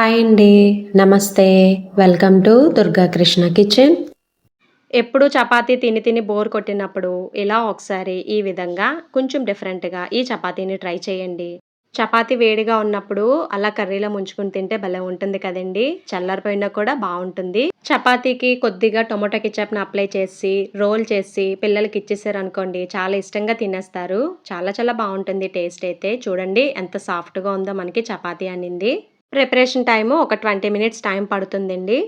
Hi అండి. నమస్తే. Welcome to Durga Krishna kitchen. ఎప్పుడు చపాతీ తిని తిని బోర్ కొట్టినప్పుడు ఇలా ఒకసారి ఈ విధంగా కొంచెం డిఫరెంట్గా ఈ చపాతీని ట్రై చేయండి. చపాతీ వేడిగా ఉన్నప్పుడు అలా కర్రీలో ముంచుకుని తింటే భలే ఉంటుంది కదండి. చల్లారిపోయినా కూడా బాగుంటుంది. చపాతీకి కొద్దిగా టొమాటో కిచప్ని అప్లై చేసి రోల్ చేసి పిల్లలకి ఇచ్చేసారు అనుకోండి చాలా ఇష్టంగా తినేస్తారు. చాలా చాలా బాగుంటుంది టేస్ట్ అయితే. చూడండి ఎంత సాఫ్ట్గా ఉందో మనకి చపాతీ అనింది. ప్రిపరేషన్ టైము ఒక ట్వంటీ మినిట్స్ టైం పడుతుందండి.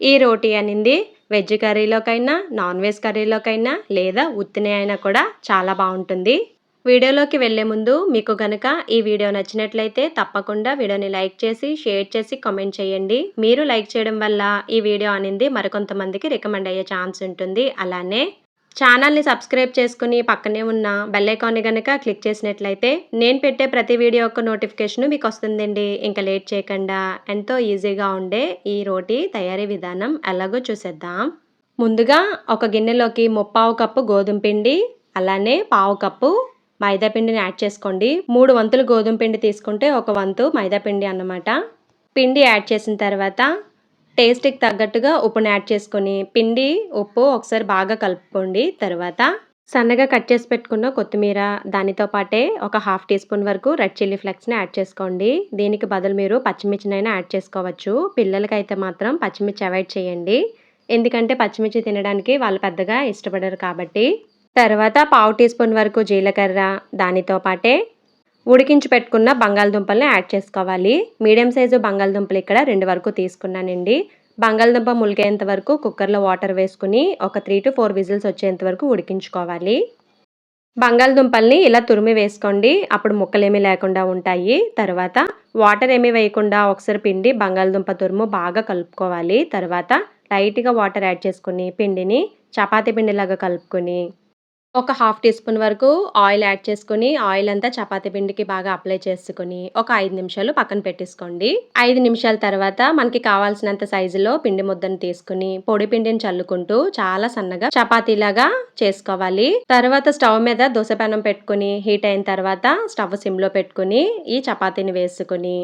ఈ రోటీ అనింది వెజ్ కర్రీలోకైనా నాన్ వెజ్ కర్రీలోకైనా లేదా ఉత్తిని అయినా కూడా చాలా బాగుంటుంది. వీడియోలోకి వెళ్ళే ముందు మీకు గనక ఈ వీడియో నచ్చినట్లయితే తప్పకుండా వీడియోని లైక్ చేసి షేర్ చేసి కామెంట్ చేయండి. మీరు లైక్ చేయడం వల్ల ఈ వీడియో అనేది మరికొంతమందికి రికమెండ్ అయ్యే ఛాన్స్ ఉంటుంది. అలానే ఛానల్ని సబ్స్క్రైబ్ చేసుకుని పక్కనే ఉన్న బెల్ ఐకాన్ని కనుక క్లిక్ చేసినట్లయితే నేను పెట్టే ప్రతి వీడియో యొక్క నోటిఫికేషన్ మీకు వస్తుందండి. ఇంకా లేట్ చేయకుండా ఎంతో ఈజీగా ఉండే ఈ రోటీ తయారీ విధానం ఎలాగో చూసేద్దాం. ముందుగా ఒక గిన్నెలోకి ముప్పావు కప్పు గోధుమ పిండి అలానే పావు కప్పు మైదా పిండిని యాడ్ చేసుకోండి. మూడు వంతులు గోధుమ పిండి తీసుకుంటే ఒక వంతు మైదా పిండి అన్నమాట. పిండి యాడ్ చేసిన తర్వాత టేస్ట్కి తగ్గట్టుగా ఉప్పుని యాడ్ చేసుకొని పిండి ఉప్పు ఒకసారి బాగా కలుపుకోండి. తర్వాత సన్నగా కట్ చేసి పెట్టుకున్న కొత్తిమీర దానితో పాటే ఒక హాఫ్ టీ స్పూన్ వరకు రెడ్ చిల్లీ ఫ్లెక్స్ని యాడ్ చేసుకోండి. దీనికి బదులు మీరు పచ్చిమిర్చినైనా యాడ్ చేసుకోవచ్చు. పిల్లలకైతే మాత్రం పచ్చిమిర్చి అవాయిడ్ చేయండి. ఎందుకంటే పచ్చిమిర్చి తినడానికి వాళ్ళు పెద్దగా ఇష్టపడరు కాబట్టి. తర్వాత పావు టీ స్పూన్ వరకు జీలకర్ర దానితో పాటే ఉడికించి పెట్టుకున్న బంగాళదుంపల్ని యాడ్ చేసుకోవాలి. మీడియం సైజు బంగాళదుంపలు ఇక్కడ రెండు వరకు తీసుకున్నానండి. బంగాళదుంప ములిగేంత వరకు కుక్కర్లో వాటర్ వేసుకుని ఒక త్రీ టు ఫోర్ విజిల్స్ వచ్చేంత వరకు ఉడికించుకోవాలి. బంగాళదుంపల్ని ఇలా తురిమి వేసుకోండి. అప్పుడు ముక్కలేమీ లేకుండా ఉంటాయి. తర్వాత వాటర్ ఏమీ వేయకుండా ఒకసారి పిండి బంగాళదుంప తురుము బాగా కలుపుకోవాలి. తర్వాత లైట్గా వాటర్ యాడ్ చేసుకుని పిండిని చపాతీ పిండిలాగా కలుపుకొని ఒక హాఫ్ టీ స్పూన్ వరకు ఆయిల్ యాడ్ చేసుకొని ఆయిల్ అంతా చపాతీ పిండికి బాగా అప్లై చేసుకుని ఒక ఐదు నిమిషాలు పక్కన పెట్టేసుకోండి. ఐదు నిమిషాల తర్వాత మనకి కావాల్సినంత సైజులో పిండి ముద్దను తీసుకుని పొడి పిండిని చల్లుకుంటూ చాలా సన్నగా చపాతీలాగా చేసుకోవాలి. తర్వాత స్టవ్ మీద దోశపెనం పెట్టుకుని హీట్ అయిన తర్వాత స్టవ్ సిమ్లో పెట్టుకుని ఈ చపాతీని వేసుకుని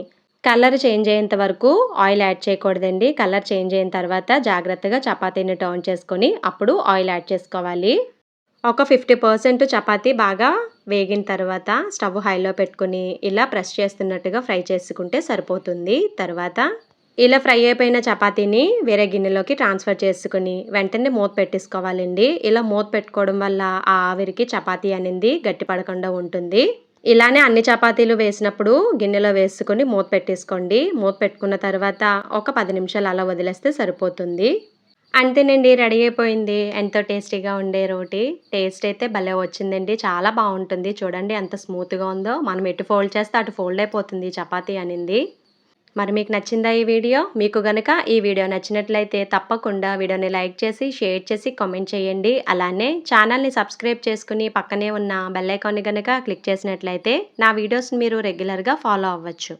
కలర్ చేంజ్ అయ్యేంత వరకు ఆయిల్ యాడ్ చేయకూడదండి. కలర్ చేంజ్ అయిన తర్వాత జాగ్రత్తగా చపాతీని టర్న్ చేసుకొని అప్పుడు ఆయిల్ యాడ్ చేసుకోవాలి. ఒక ఫిఫ్టీ పర్సెంట్ చపాతీ బాగా వేగిన తర్వాత స్టవ్ హైలో పెట్టుకుని ఇలా ప్రెస్ చేస్తున్నట్టుగా ఫ్రై చేసుకుంటే సరిపోతుంది. తర్వాత ఇలా ఫ్రై అయిపోయిన చపాతీని వేరే గిన్నెలోకి ట్రాన్స్ఫర్ చేసుకుని వెంటనే మూత పెట్టేసుకోవాలండి. ఇలా మూత పెట్టుకోవడం వల్ల ఆ ఆవిరికి చపాతీ అనేది గట్టి పడకుండా ఉంటుంది. ఇలానే అన్ని చపాతీలు వేసినప్పుడు గిన్నెలో వేసుకొని మూత పెట్టేసుకోండి. మూత పెట్టుకున్న తర్వాత ఒక పది నిమిషాలు అలా వదిలేస్తే సరిపోతుంది. అంతేనండి రెడీ అయిపోయింది. ఎంతో టేస్టీగా ఉండే రోటీ. టేస్ట్ అయితే భలే వచ్చిందండి. చాలా బాగుంటుంది. చూడండి ఎంత స్మూత్గా ఉందో. మనం ఎటు ఫోల్డ్ చేస్తే అటు ఫోల్డ్ అయిపోతుంది చపాతీ అనింది. మరి మీకు నచ్చిందా ఈ వీడియో? మీకు గనక ఈ వీడియో నచ్చినట్లయితే తప్పకుండా వీడియోని లైక్ చేసి షేర్ చేసి కామెంట్ చేయండి. అలానే ఛానల్ని సబ్స్క్రైబ్ చేసుకుని పక్కనే ఉన్న బెల్లైకాన్ని గనక క్లిక్ చేసినట్లయితే నా వీడియోస్ని మీరు రెగ్యులర్గా ఫాలో అవ్వచ్చు.